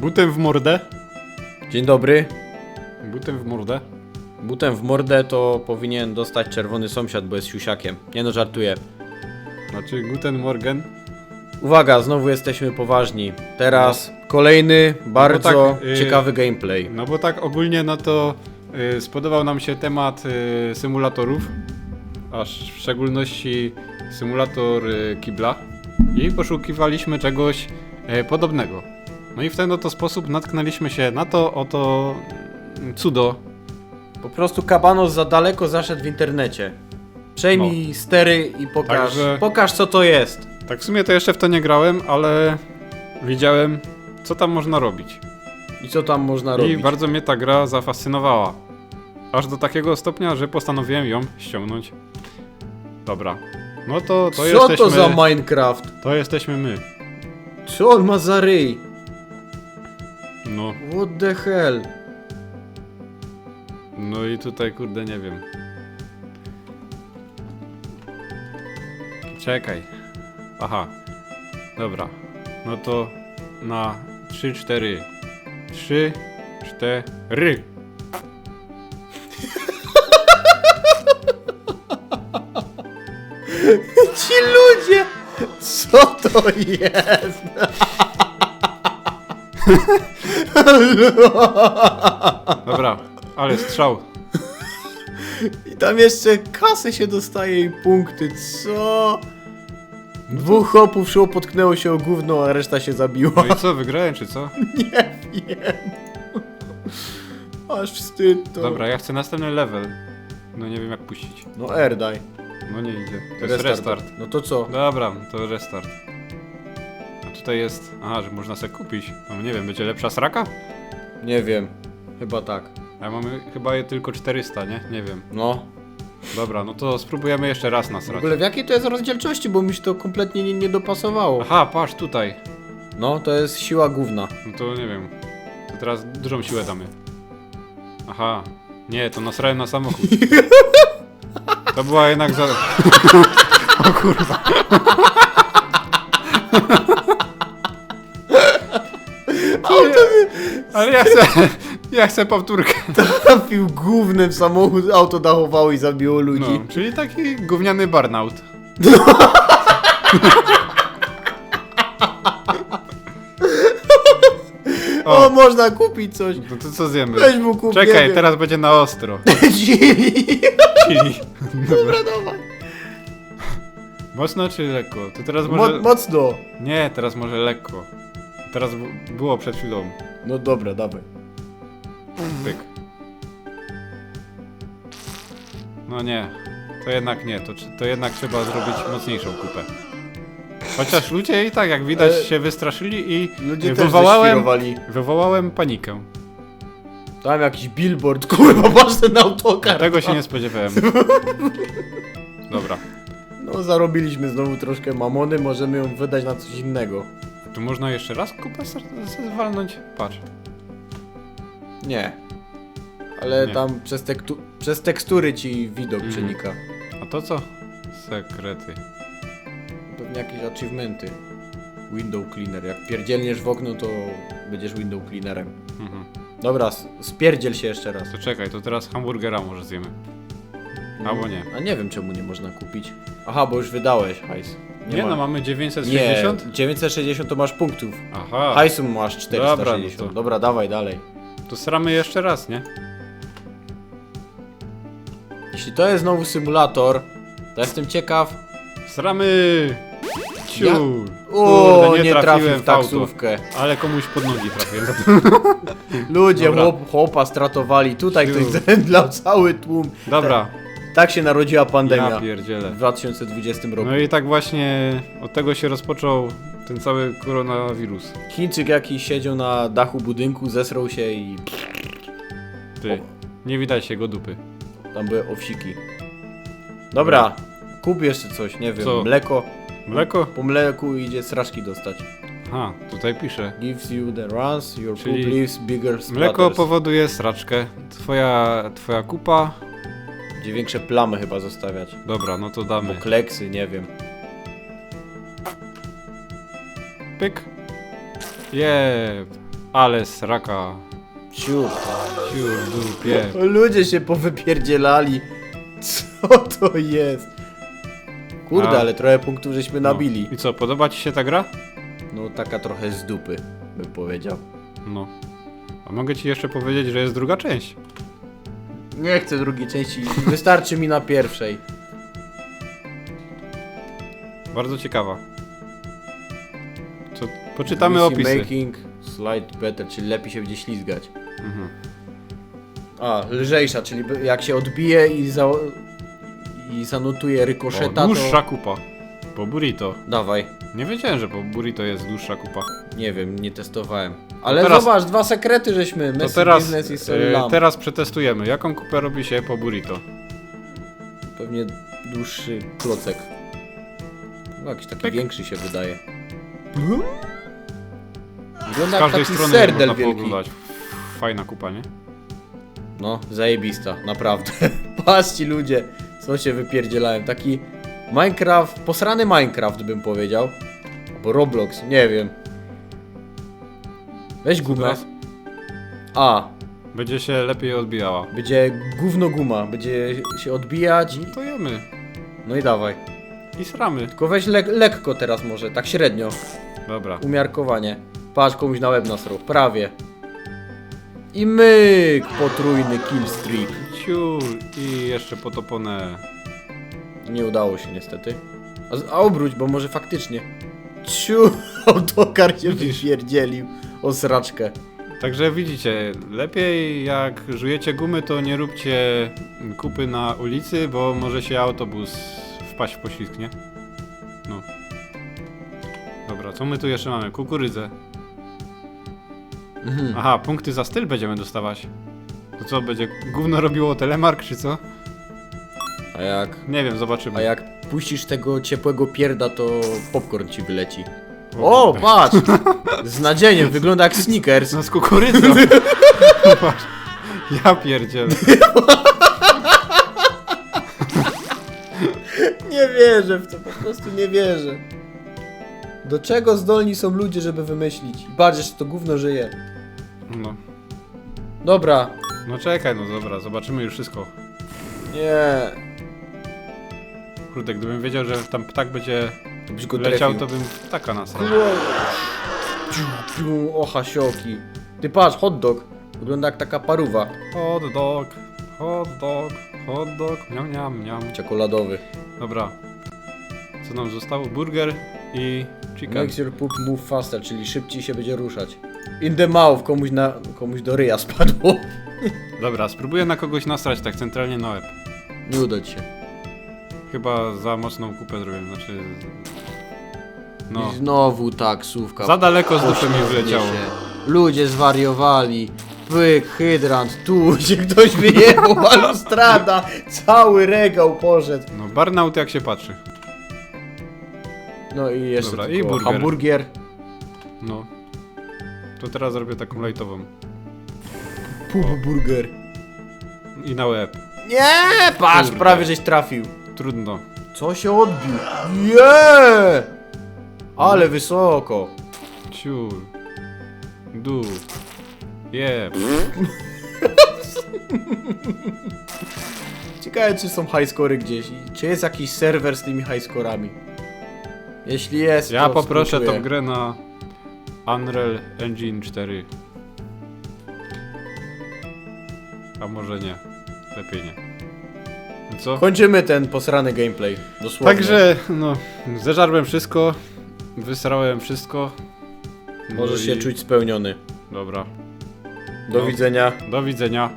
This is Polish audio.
Butem w mordę. Dzień dobry. Butem w mordę. Butem w mordę to powinien dostać czerwony sąsiad, bo jest siusiakiem. Nie no, żartuję. Znaczy Guten Morgen. Uwaga, znowu jesteśmy poważni. Teraz kolejny, bardzo tak, y- ciekawy gameplay. No bo tak ogólnie no to y, spodobał nam się temat y, symulatorów. Aż w szczególności symulator y, kibla. I poszukiwaliśmy czegoś y, podobnego. No i w ten oto sposób natknęliśmy się na to oto mm, cudo. Po prostu kabanos za daleko zaszedł w internecie. Przejmij stery i pokaż, No. Także- pokaż co to jest. Tak w sumie to jeszcze w to nie grałem, ale widziałem co tam można robić. I co tam można I robić. bardzo mnie ta gra zafascynowała. Aż do takiego stopnia, że postanowiłem ją ściągnąć. Dobra. No to, to co jesteśmy. to za Minecraft? To jesteśmy my. Co on ma za ryj? No. What the hell? No i tutaj kurde nie wiem. Czekaj. Aha. Dobra. No to na 3 4 3 4 Ci ludzie! Co to jest? Dobra, ale strzał. I tam jeszcze kasy się dostaje i punkty, co? Dwóch chłopów szło, potknęło się o gówno, a reszta się zabiła. No i co, wygrałem czy co? Nie wiem. Aż wstyd to. Dobra, ja chcę następny level. No nie wiem jak puścić. No R daj. No nie idzie. To jest restart. No to co? Dobra, to restart. A tutaj jest. Aha, że można sobie kupić. No nie wiem, będzie lepsza sraka? Nie wiem. Chyba tak. A mamy chyba je tylko 400, nie? Nie wiem. No. Dobra, no to spróbujemy jeszcze raz W nasrać. ogóle w jakiej to jest rozdzielczości, bo mi się to kompletnie nie, nie dopasowało. Aha, patrz tutaj. No, to jest siła główna. No to nie wiem. To teraz dużą siłę damy. Aha. Nie, to nasrałem na samochód. To była jednak za... o kurwa. Ale ja chcę... Ja chcę powtórkę. Trafił głównym samochód, auto dachowało i zabiło ludzi. No, czyli taki gówniany burnout. O, O, można kupić coś. no to co zjemy? Weź mu kup, nie Czekaj, wiem. teraz będzie na ostro. Chili. Chili. Dobra, dawaj. Mocno czy lekko? To teraz może... Mo mocno. Nie, teraz może lekko. Teraz bu- było przed chwilą. No dobra, dawaj. Pyk. No nie. To jednak nie. To, to jednak trzeba zrobić mocniejszą kupę. Chociaż ludzie i tak, jak widać, E, się wystraszyli i Ludzie też wywołałem, ześwirowali. wywołałem panikę. Tam jakiś billboard, kurwa, masz ten autokar. Tego się nie spodziewałem. Dobra. No, zarobiliśmy znowu troszkę mamony, możemy ją wydać na coś innego. Tu można jeszcze raz kupę ser-? Patrz. Nie. Ale Nie. tam przez, tektu przez tekstury ci widok Mhm. przenika. A to co? Sekrety. Jakieś achievementy. Window cleaner. Jak pierdzielniesz w okno, to będziesz window cleanerem. Mhm. Dobra, s- spierdziel się jeszcze raz. To czekaj, to teraz hamburgera może zjemy. Albo nie. A nie wiem czemu nie można kupić. Aha, bo już wydałeś hajs. Nie, ma- no, mamy 960? Nie, 960 to masz punktów. Aha. Hajsu masz 460. Dobra, no to- Dobra, dawaj dalej. To sramy jeszcze raz, nie? Jeśli to jest znowu symulator, to jestem ciekaw. Sramy! Ja- O, Kurde, nie, trafił trafiłem w w auto. taksówkę. Ale komuś pod nogi trafiłem. Ludzie Dobra. chłop, chłopa stratowali. Tutaj ktoś zemdlał cały tłum. Dobra, Tak się narodziła ja pandemia pierdzielę. w 2020 roku. No i tak właśnie od tego się rozpoczął ten cały koronawirus. Chińczyk jakiś siedział na dachu budynku, zesrał się i Ty, nie widać jego dupy. tam były owsiki. Dobra, kup jeszcze coś, nie wiem, Co? mleko. Mleko? Po mleku idzie straszki dostać. Aha, tutaj pisze. Gives you the runs, your Czyli poop leaves bigger Mleko splatters. powoduje sraczkę. Twoja, twoja kupa Będzie większe plamy chyba zostawiać. Dobra, no to Albo damy. kleksy, nie wiem. Pyk. Jeb. Ale sraka. Ciur. Siur, dupie. Ludzie się powypierdzielali. Co to jest? Kurde, A. ale trochę punktów żeśmy nabili. No. I co, podoba ci się ta gra? No taka trochę z dupy, bym powiedział. No. A mogę ci jeszcze powiedzieć, że jest druga część. Nie chcę drugiej części, wystarczy mi na pierwszej. Bardzo ciekawa. Co, poczytamy Missy opisy. Making slide better, czyli lepiej się będzie ślizgać. Mhm. A, lżejsza, czyli jak się odbije i, za, i zanotuje O, rykoszeta, dłuższa to... kupa. Po burrito. Dawaj. Nie wiedziałem, że po burrito jest dłuższa kupa. Nie wiem, nie testowałem. Ale teraz- zobacz, dwa sekrety żeśmy. To Messi teraz, Business i e, Solam. teraz przetestujemy. Jaką kupę robi się po burrito? Pewnie dłuższy klocek. No, jakiś taki Pyk. większy się wydaje. Z Wygląda jak każdej taki strony serdel można wielki. pooglądać. Fajna kupa, nie? No, zajebista, naprawdę. Patrzcie ludzie, co się wypierdzielałem. Taki Minecraft, posrany Minecraft bym powiedział. Albo Roblox, nie wiem. Weź gumę. Teraz A, będzie się lepiej odbijała. będzie gówno guma, będzie się odbijać. No to jemy. No i dawaj. I sramy. Tylko weź le lekko teraz może, tak średnio. Dobra. Umiarkowanie. Patrz, komuś na łeb nasrał. Prawie. I myk! Potrójny killstreak. I jeszcze potopone. Nie udało się niestety. A, z- a obróć, bo może faktycznie. Ciu, autokar się Widzisz? wypierdzielił o sraczkę. Także widzicie, lepiej jak żujecie gumy, to nie róbcie kupy na ulicy, bo może się autobus wpaść w poślizg, nie? No. Dobra, co my tu jeszcze mamy? Kukurydzę. Mhm. Aha, punkty za styl będziemy dostawać. To co, będzie gówno robiło telemark, czy co? A jak, Nie wiem, zobaczymy. a jak puścisz tego ciepłego pierda, to popcorn ci wyleci. O, O, patrz! Z nadziejem, wygląda jak Snickers. No z kukurydzą. Patrz. Ja pierdzielę. Nie wierzę w to, po prostu nie wierzę. Do czego zdolni są ludzie, żeby wymyślić? Patrz, że to gówno żyje. No. Dobra. No czekaj, no dobra, zobaczymy już wszystko. Nie. Kurde, gdybym wiedział, że tam ptak będzie To byś go leciał, trafił. to bym ptaka nasrał. Ciu, ciu, Ocha, sioki. Ty patrz, hot dog. Wygląda jak taka paruwa. Hot dog, hot dog, hot dog, miam, miam, miam. Czekoladowy. Dobra. Co nam zostało? Burger i chicken. Makes your poop move faster, czyli szybciej się będzie ruszać. In the mouth, komuś, na, komuś do ryja spadło. Dobra, spróbuję na kogoś nasrać tak centralnie na łeb. Nie uda ci się. Chyba za mocną kupę zrobiłem, znaczy... No. I znowu taksówka. Za daleko z dupy mi się. Ludzie zwariowali. Pyk, hydrant, tu się ktoś wyjechał, balustrada, cały regał poszedł. No, burnout jak się patrzy. No i jeszcze Dobra, tylko i burger. hamburgier. No. To teraz zrobię taką lajtową. Pup burger. I na łeb. Nie, patrz, Kurde. prawie żeś trafił. Trudno. Co się odbił? Nie! Ale wysoko. Ciul. Du. Jeb. Ciekawe, czy są highscory gdzieś i czy jest jakiś serwer z tymi highscorami. Jeśli jest, Ja to poproszę współczuję. tą grę na Unreal Engine 4. A może nie. Lepiej nie. No Co? Kończymy ten posrany gameplay, dosłownie. Także, no, zeżarłem wszystko, wysrałem wszystko. No Możesz i- się czuć spełniony. Dobra. Do No. widzenia. Do widzenia.